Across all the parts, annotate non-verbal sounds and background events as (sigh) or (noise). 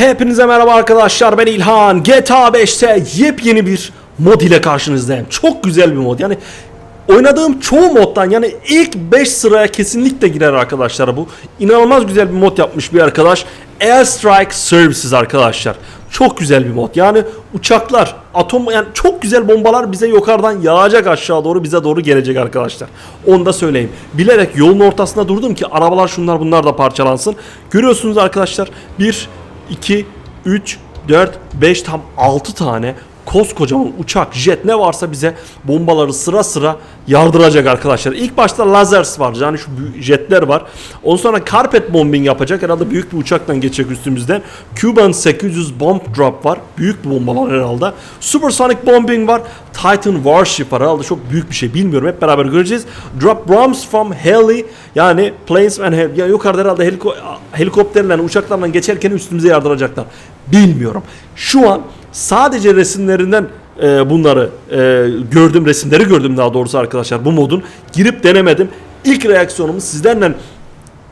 Hepinize merhaba arkadaşlar ben İlhan. GTA 5'te yepyeni bir mod ile karşınızdayım. Çok güzel bir mod. Yani Oynadığım çoğu moddan yani ilk 5 sıraya kesinlikle girer arkadaşlar bu. İnanılmaz güzel bir mod yapmış bir arkadaş. Airstrike Services arkadaşlar. Çok güzel bir mod. Yani uçaklar atom yani çok güzel bombalar bize yukarıdan yağacak aşağı doğru bize doğru gelecek arkadaşlar. Onu da söyleyeyim. Bilerek yolun ortasında durdum ki arabalar şunlar bunlar da parçalansın. Görüyorsunuz arkadaşlar 1 2, 3, 4, 5 tam 6 tane koskocaman uçak, jet ne varsa bize bombaları sıra sıra yardıracak arkadaşlar. İlk başta lasers var. Yani şu jetler var. Ondan sonra carpet bombing yapacak. Herhalde büyük bir uçaktan geçecek üstümüzden. Cuban 800 bomb drop var. Büyük bir bomba herhalde. Supersonic bombing var. Titan warship var. Herhalde çok büyük bir şey. Bilmiyorum. Hep beraber göreceğiz. Drop bombs from heli. Yani planes and heli. Yani yukarıda herhalde heliko helikopterlerle, uçaklarla geçerken üstümüze yardıracaklar. Bilmiyorum. Şu an sadece resimlerinden e, bunları e, gördüm resimleri gördüm daha doğrusu arkadaşlar bu modun. Girip denemedim. İlk reaksiyonumu sizlerle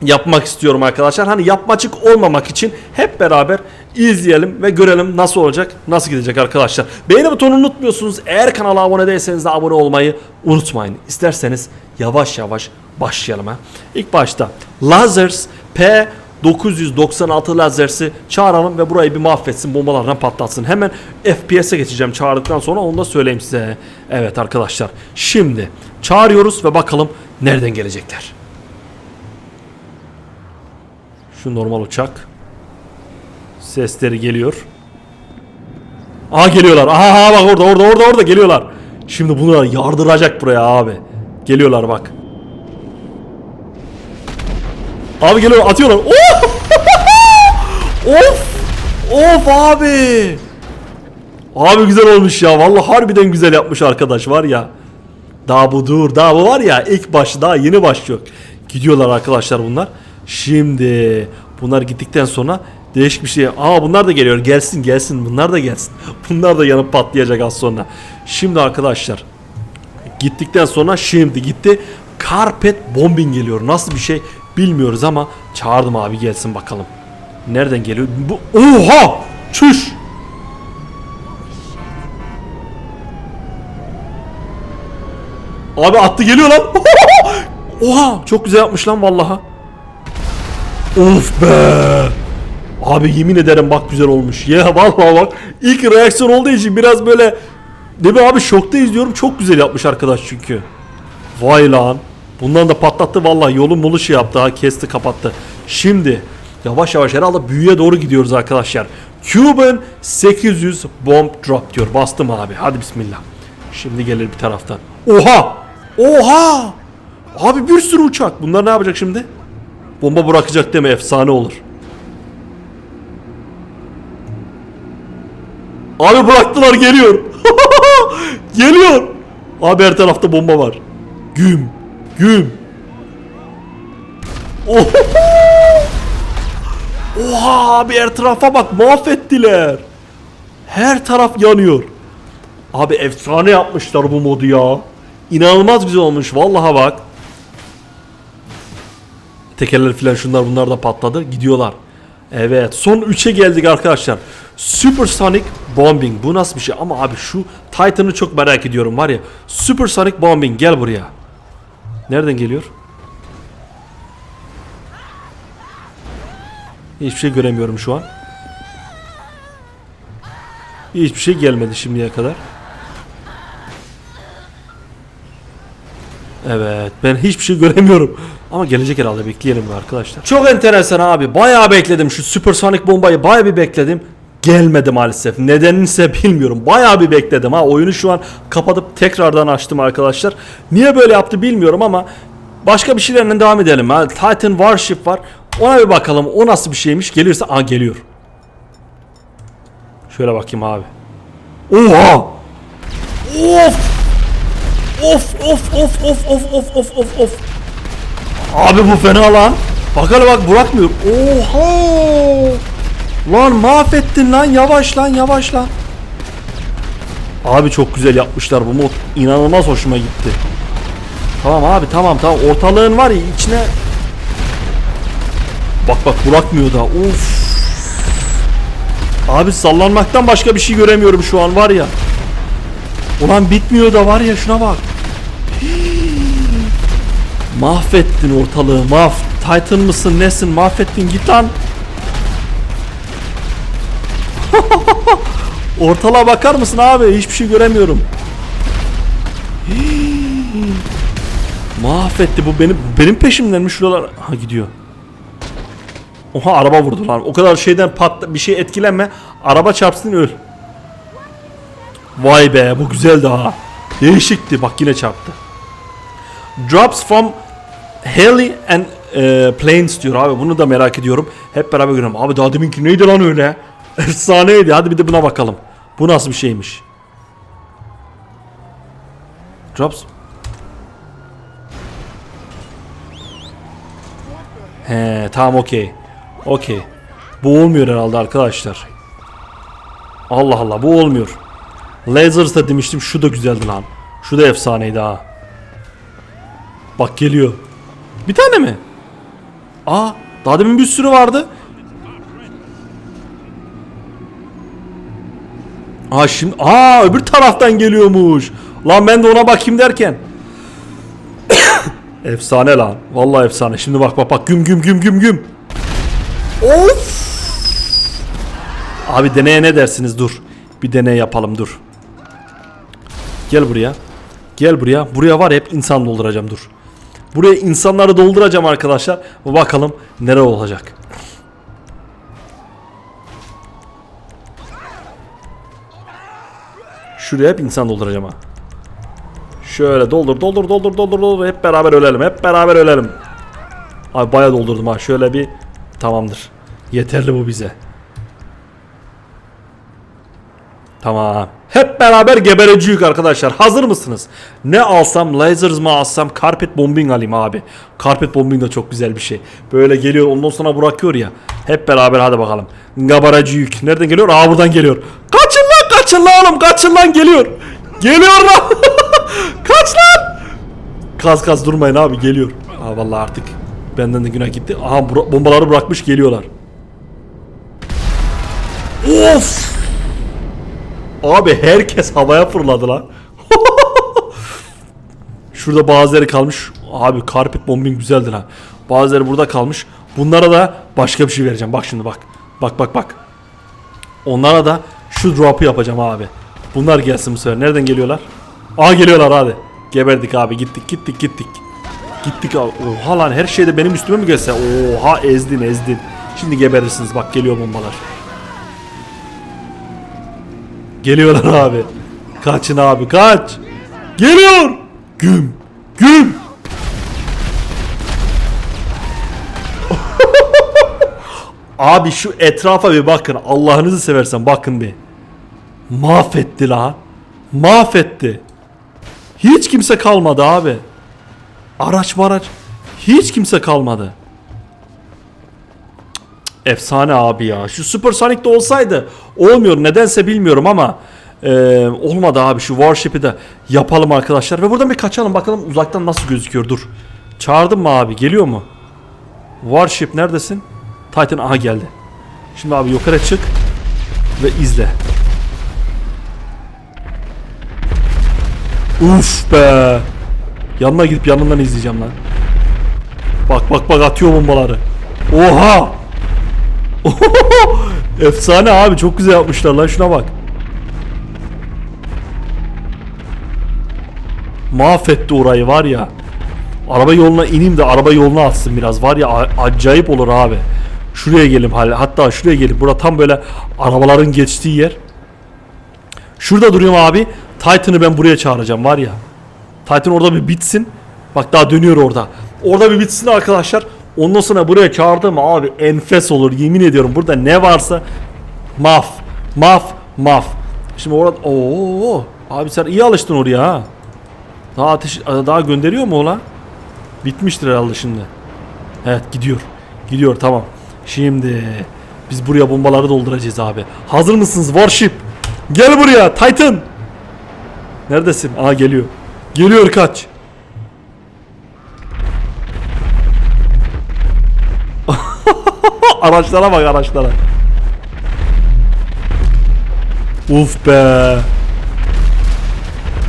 yapmak istiyorum arkadaşlar. Hani yapmacık olmamak için hep beraber izleyelim ve görelim nasıl olacak nasıl gidecek arkadaşlar. Beğeni butonunu unutmuyorsunuz. Eğer kanala abone değilseniz de abone olmayı unutmayın. İsterseniz yavaş yavaş başlayalım ha. İlk başta lasers P 996 lazersi çağıralım ve burayı bir mahvetsin bombalardan patlatsın. Hemen FPS'e geçeceğim çağırdıktan sonra onu da söyleyeyim size. Evet arkadaşlar şimdi çağırıyoruz ve bakalım nereden gelecekler. Şu normal uçak. Sesleri geliyor. Aa geliyorlar. Aha, aha bak orada orada orada orada geliyorlar. Şimdi bunlar yardıracak buraya abi. Geliyorlar bak. Abi geliyor atıyorlar. Oh! Of! Of abi! Abi güzel olmuş ya. Vallahi harbiden güzel yapmış arkadaş var ya. Daha bu dur. Daha bu var ya ilk başı daha yeni başlıyor. Gidiyorlar arkadaşlar bunlar. Şimdi bunlar gittikten sonra değişik bir şey. Aa bunlar da geliyor. Gelsin gelsin. Bunlar da gelsin. (laughs) Bunlar da yanıp patlayacak az sonra. Şimdi arkadaşlar gittikten sonra şimdi gitti. Carpet bombing geliyor. Nasıl bir şey bilmiyoruz ama çağırdım abi gelsin bakalım. Nereden geliyor? Bu Oha! Çüş! Abi attı geliyor lan. (laughs) Oha! Çok güzel yapmış lan vallaha. Of be! Abi yemin ederim bak güzel olmuş. Ya (laughs) vallahi bak ilk reaksiyon olduğu için biraz böyle Değil mi abi şokta izliyorum çok güzel yapmış arkadaş çünkü. Vay lan. Bundan da patlattı vallahi yolun mulu şey yaptı ha kesti kapattı. Şimdi yavaş yavaş herhalde büyüye doğru gidiyoruz arkadaşlar. Cuban 800 bomb drop diyor. Bastım abi. Hadi bismillah. Şimdi gelir bir taraftan. Oha! Oha! Abi bir sürü uçak. Bunlar ne yapacak şimdi? Bomba bırakacak deme efsane olur. Abi bıraktılar geliyor. (laughs) geliyor. Abi her tarafta bomba var. Güm. Güm. Oho! Oha abi her tarafa bak mahvettiler. Her taraf yanıyor. Abi efsane yapmışlar bu modu ya. İnanılmaz güzel olmuş vallaha bak. Tekerler filan şunlar bunlar da patladı. Gidiyorlar. Evet son 3'e geldik arkadaşlar. Supersonic Bombing. Bu nasıl bir şey? Ama abi şu Titan'ı çok merak ediyorum var ya. Supersonic Bombing gel buraya. Nereden geliyor? Hiçbir şey göremiyorum şu an. Hiçbir şey gelmedi şimdiye kadar. Evet ben hiçbir şey göremiyorum. Ama gelecek herhalde bekleyelim arkadaşlar. Çok enteresan abi. Bayağı bekledim şu süpersonik bombayı bayağı bir bekledim. Gelmedi maalesef. Nedenini bilmiyorum. Bayağı bir bekledim ha. Oyunu şu an kapatıp tekrardan açtım arkadaşlar. Niye böyle yaptı bilmiyorum ama başka bir şeylerle devam edelim. Ha. Titan Warship var. Ona bir bakalım. O nasıl bir şeymiş? Gelirse aa geliyor. Şöyle bakayım abi. Oha! Of! Of of of of of of of of of. Abi bu fena lan. Bak bak bırakmıyor. Oha! Lan mahvettin lan yavaş lan yavaş lan. Abi çok güzel yapmışlar bu mod. İnanılmaz hoşuma gitti. Tamam abi tamam tamam ortalığın var ya içine Bak bak bırakmıyor da. Of. Abi sallanmaktan başka bir şey göremiyorum şu an var ya. Ulan bitmiyor da var ya şuna bak. Mahvettin ortalığı mahv. Titan mısın nesin mahvettin git lan. (laughs) Ortalığa bakar mısın abi? Hiçbir şey göremiyorum. Mahvetti bu benim benim peşimden mi şuralar? Ha gidiyor. Oha araba vurdu lan. O kadar şeyden pat bir şey etkilenme. Araba çarpsın öl. Vay be bu güzeldi ha. Değişikti bak yine çarptı. Drops from heli and e, planes diyor abi. Bunu da merak ediyorum. Hep beraber görelim. Abi daha deminki neydi lan öyle? (laughs) Efsaneydi. Hadi bir de buna bakalım. Bu nasıl bir şeymiş? Drops. He tamam okey. Okey. Bu olmuyor herhalde arkadaşlar. Allah Allah bu olmuyor. Lasers da demiştim şu da güzeldi lan. Şu da efsaneydi ha. Bak geliyor. Bir tane mi? Aa daha demin bir sürü vardı. Aa şimdi aa öbür taraftan geliyormuş. Lan ben de ona bakayım derken. (coughs) efsane lan. Vallahi efsane. Şimdi bak bak bak güm güm güm güm güm. Of. Abi deneye ne dersiniz dur. Bir deney yapalım dur. Gel buraya. Gel buraya. Buraya var hep insan dolduracağım dur. Buraya insanları dolduracağım arkadaşlar. Bakalım nere olacak. Şuraya hep insan dolduracağım ha. Şöyle doldur doldur doldur doldur doldur hep beraber ölelim hep beraber ölelim. Abi bayağı doldurdum ha şöyle bir tamamdır. Yeterli bu bize. Tamam. Hep beraber gebereciyük arkadaşlar. Hazır mısınız? Ne alsam? Lasers mı alsam? Carpet bombing alayım abi. Carpet bombing de çok güzel bir şey. Böyle geliyor ondan sonra bırakıyor ya. Hep beraber hadi bakalım. Gabaracıyük. Nereden geliyor? Aa buradan geliyor. Kaçın lan kaçın lan oğlum kaçın lan geliyor. Geliyor lan. (laughs) Kaç lan. Kaz kaz durmayın abi geliyor. Aa vallahi artık benden de günah gitti. Aha bombaları bırakmış geliyorlar. Of. Abi herkes havaya fırladı lan. (laughs) Şurada bazıları kalmış. Abi carpet bombing güzeldi lan. Bazıları burada kalmış. Bunlara da başka bir şey vereceğim. Bak şimdi bak. Bak bak bak. Onlara da şu drop'u yapacağım abi. Bunlar gelsin bu sefer. Nereden geliyorlar? Aa geliyorlar hadi. Geberdik abi. Gittik gittik gittik. Gittik. Oha lan her şeyde benim üstüme mi gelse? Oha ezdin ezdin. Şimdi geberirsiniz. Bak geliyor bombalar. Geliyorlar abi. Kaçın abi kaç. Geliyor. Güm. Güm. (laughs) abi şu etrafa bir bakın. Allah'ınızı seversen bakın bir. Mahvetti lan. Mahvetti. Hiç kimse kalmadı abi. Araç maraç. Hiç kimse kalmadı. Efsane abi ya. Şu Supersonic'te olsaydı olmuyor. Nedense bilmiyorum ama e, olmadı abi. Şu Warship'i de yapalım arkadaşlar. Ve buradan bir kaçalım bakalım uzaktan nasıl gözüküyor. Dur. Çağırdın mı abi? Geliyor mu? Warship neredesin? Titan aha geldi. Şimdi abi yukarı çık ve izle. Uf be. Yanına gidip yanından izleyeceğim lan. Bak bak bak atıyor bombaları. Oha! (laughs) Efsane abi çok güzel yapmışlar lan şuna bak. Mahvetti orayı var ya. Araba yoluna ineyim de araba yoluna atsın biraz var ya acayip olur abi. Şuraya gelin hatta şuraya gelin. Bura tam böyle arabaların geçtiği yer. Şurada duruyorum abi. Titan'ı ben buraya çağıracağım var ya. Titan orada bir bitsin. Bak daha dönüyor orada. Orada bir bitsin arkadaşlar. Ondan sonra buraya çağırdım abi enfes olur yemin ediyorum. Burada ne varsa maf. Maf. Maf. Şimdi orada ooo abi sen iyi alıştın oraya ha. Daha ateş daha gönderiyor mu ola? Bitmiştir herhalde şimdi. Evet gidiyor. Gidiyor tamam. Şimdi biz buraya bombaları dolduracağız abi. Hazır mısınız Warship? Gel buraya Titan. Neredesin? Aa geliyor. Geliyor kaç. (laughs) araçlara bak araçlara. Uf be.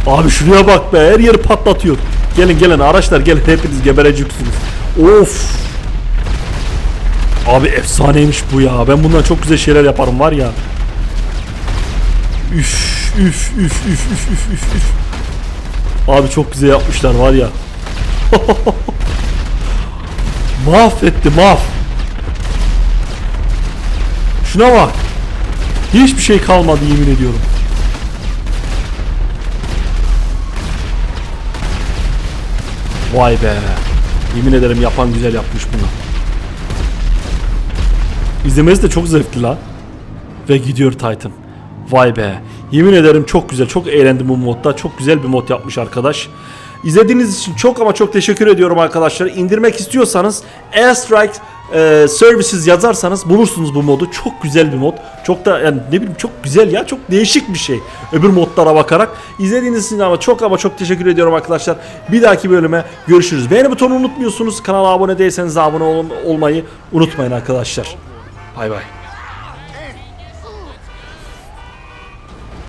Abi şuraya bak be her yeri patlatıyor. Gelin gelin araçlar gelin hepiniz gebereceksiniz. Of. Abi efsaneymiş bu ya. Ben bundan çok güzel şeyler yaparım var ya. Üf üf üf üf üf üf üf üf. Abi çok güzel yapmışlar var ya. (laughs) Mahvetti mahv. Şuna bak. Hiçbir şey kalmadı yemin ediyorum. Vay be. Yemin ederim yapan güzel yapmış bunu. İzlemesi de çok zevkli la. Ve gidiyor Titan. Vay be. Yemin ederim çok güzel. Çok eğlendim bu modda. Çok güzel bir mod yapmış arkadaş. İzlediğiniz için çok ama çok teşekkür ediyorum arkadaşlar. İndirmek istiyorsanız Airstrike e, Services yazarsanız bulursunuz bu modu. Çok güzel bir mod. Çok da yani ne bileyim çok güzel ya. Çok değişik bir şey. Öbür modlara bakarak. İzlediğiniz için ama çok ama çok teşekkür ediyorum arkadaşlar. Bir dahaki bölüme görüşürüz. Beğeni butonunu unutmuyorsunuz. Kanala abone değilseniz abone ol- olmayı unutmayın arkadaşlar. Bay bay.